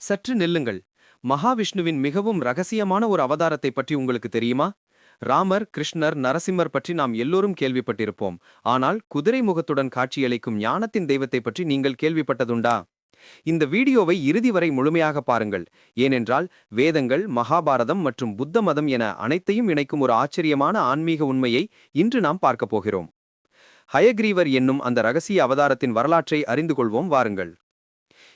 சற்று நில்லுங்கள். மகாவிஷ்ணுவின் மிகவும் ரகசியமான ஒரு அவதாரத்தை பற்றி உங்களுக்கு தெரியுமா? ராமர் கிருஷ்ணர் நரசிம்மர் பற்றி நாம் எல்லோரும் கேள்விப்பட்டிருப்போம். ஆனால் குதிரை முகத்துடன் காட்சியளிக்கும் ஞானத்தின் தெய்வத்தை பற்றி நீங்கள் கேள்விப்பட்டதுண்டா? இந்த வீடியோவை இறுதி வரை முழுமையாக பாருங்கள். ஏனென்றால் வேதங்கள் மகாபாரதம் மற்றும் புத்த மதம் என அனைத்தையும் இணைக்கும் ஒரு ஆச்சரியமான ஆன்மீக உண்மையை இன்று நாம் பார்க்கப் போகிறோம். ஹயக்ரீவர் என்னும் அந்த ரகசிய அவதாரத்தின் வரலாற்றை அறிந்து கொள்வோம் வாருங்கள்.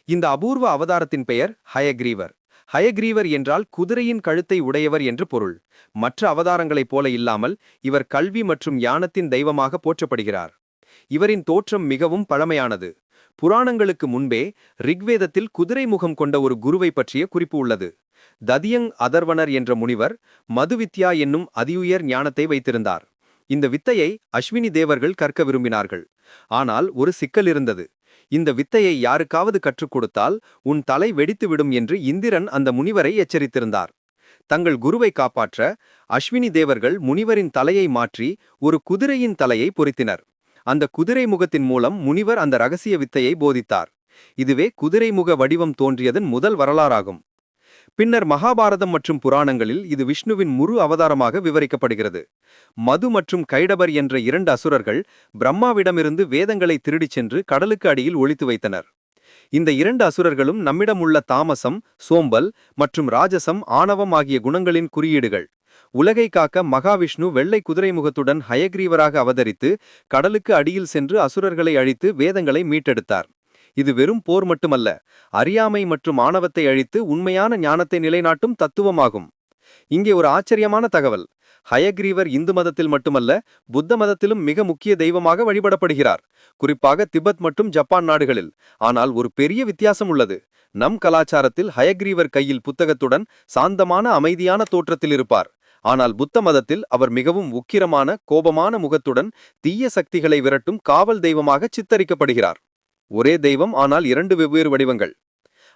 இந்த அபூர்வ அவதாரத்தின் பெயர் ஹயக்ரீவர். ஹயக்ரீவர் என்றால் குதிரையின் கழுத்தை உடையவர் என்று பொருள். மற்ற அவதாரங்களைப் போல இல்லாமல் இவர் கல்வி மற்றும் ஞானத்தின் தெய்வமாக போற்றப்படுகிறார். இவரின் தோற்றம் மிகவும் பழமையானது. புராணங்களுக்கு முன்பே ரிக்வேதத்தில் குதிரை முகம் கொண்ட ஒரு குருவை பற்றிய குறிப்பு உள்ளது. ததியங் அதர்வனர் என்ற முனிவர் மதுவித்யா என்னும் அதியுயர் ஞானத்தை வைத்திருந்தார். இந்த வித்தையை அஸ்வினி தேவர்கள் கற்க விரும்பினார்கள். ஆனால் ஒரு சிக்கல் இருந்தது. இந்த வித்தையை யாருக்காவது கற்றுக் கொடுத்தால் உன் தலை வெடித்துவிடும் என்று இந்திரன் அந்த முனிவரை எச்சரித்திருந்தார். தங்கள் குருவை காப்பாற்ற அஸ்வினி தேவர்கள் முனிவரின் தலையை மாற்றி ஒரு குதிரையின் தலையை பொறித்தினர். அந்த குதிரை முகத்தின் மூலம் முனிவர் அந்த ரகசிய வித்தையை போதித்தார். இதுவே குதிரை முக வடிவம் தோன்றியதன் முதல் வரலாறாகும். பின்னர் மகாபாரதம் மற்றும் புராணங்களில் இது விஷ்ணுவின் முழு அவதாரமாக விவரிக்கப்படுகிறது. மது மற்றும் கைடபர் என்ற இரண்டு அசுரர்கள் பிரம்மாவிடமிருந்து வேதங்களை திருடிச் சென்று கடலுக்கு அடியில் ஒழித்து வைத்தனர். இந்த இரண்டு அசுரர்களும் நம்மிடம் உள்ள தாமசம் சோம்பல் மற்றும் ராஜசம் ஆணவம் ஆகிய குணங்களின் குறியீடுகள். உலகை காக்க மகாவிஷ்ணு வெள்ளை குதிரை முகத்துடன் ஹயக்ரீவராக அவதரித்து கடலுக்கு அடியில் சென்று அசுரர்களை அழித்து வேதங்களை மீட்டெடுத்தார். இது வெறும் போர் மட்டுமல்ல அறியாமை மற்றும் ஆணவத்தை அழித்து உண்மையான ஞானத்தை நிலைநாட்டும் தத்துவமாகும். இங்கே ஒரு ஆச்சரியமான தகவல். ஹயக்ரீவர் இந்து மதத்தில் மட்டுமல்ல புத்த மதத்திலும் மிக முக்கிய தெய்வமாக வழிபடப்படுகிறார். குறிப்பாக திபெத் மற்றும் ஜப்பான் நாடுகளில். ஆனால் ஒரு பெரிய வித்தியாசம் உள்ளது. நம் கலாச்சாரத்தில் ஹயக்ரீவர் கையில் புத்தகத்துடன் சாந்தமான அமைதியான தோற்றத்தில் இருப்பார். ஆனால் புத்த மதத்தில் அவர் மிகவும் உக்கிரமான கோபமான முகத்துடன் தீய சக்திகளை விரட்டும் காவல் தெய்வமாக சித்தரிக்கப்படுகிறார். ஒரே தெய்வம் ஆனால் இரண்டு வெவ்வேறு வடிவங்கள்.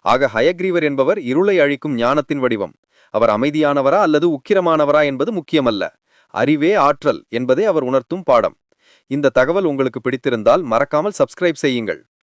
ஆக ஹயக்ரீவர் என்பவர் இருளை அழிக்கும் ஞானத்தின் வடிவம். அவர் அமைதியானவரா அல்லது உக்கிரமானவரா என்பது முக்கியமல்ல. அறிவே ஆற்றல் என்பதே அவர் உணர்த்தும் பாடம். இந்த தகவல் உங்களுக்கு பிடித்திருந்தால் மறக்காமல் சப்ஸ்கிரைப் செய்யுங்கள்.